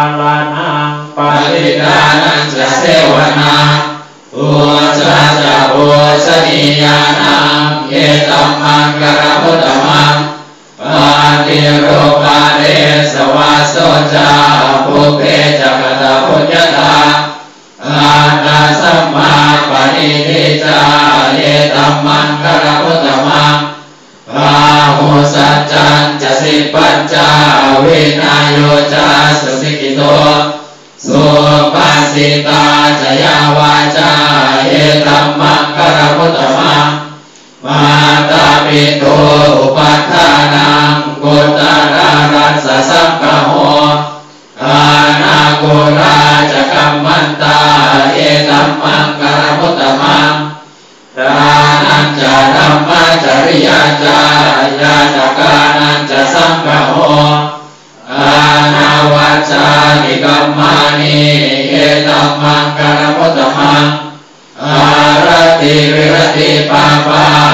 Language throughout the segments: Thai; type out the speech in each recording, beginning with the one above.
าลานังปปฏิฏิทานันังจะเสวนาอุชาจะโอชนียานังเยตัมมังกรมุตตมังปาติโรปาเรสวาโสจาภุเพจักตาพุญญตาอาตาสัมมาปณิทิจา สิปัญจาวินาโยจาสุสิกิโตสุปาสิตาจยาวาจาเยตัมมังกรพุตตมังมาตาปิโตอุปัฏฐานังกุตตารัสสะสังกโหอานาโกราจกัมมันตาเยตัมมังกรพุตตมังทานันจะธรรมจริยาจา ชานิกัมมานิเอตัมมังกรมุตตมังอารติวิรติปาปา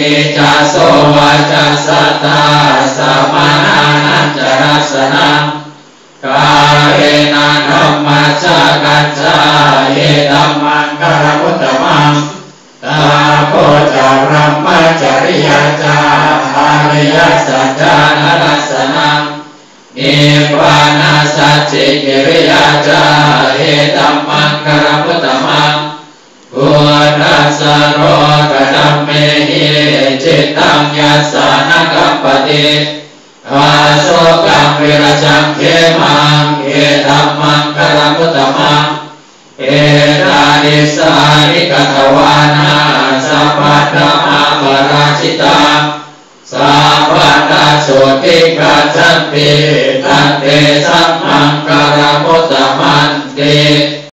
ขันติจาโสวาจาสัตตาสัมมานานันจรัสนังกาเรนะธรรมชากัจจาเอตัมมังคารมุตตมังตาโพจารัมมจริยาจาอาริยสัจจานัสสนังนิพพานาสัจจิกิริยาจาเอตัมมังคารมุตตมังกุณัสสโร กดัมเมหิจิตตังยัสสานักัปปติอาโสกังวิรจังเขมังเอตัมมังคารมุตตมังเอรานิสานิกตวานาสัพพะธรรมาปราชิตาสัพพะนาสุติกาจันติทันเตสัมมังกรมุตตมันติ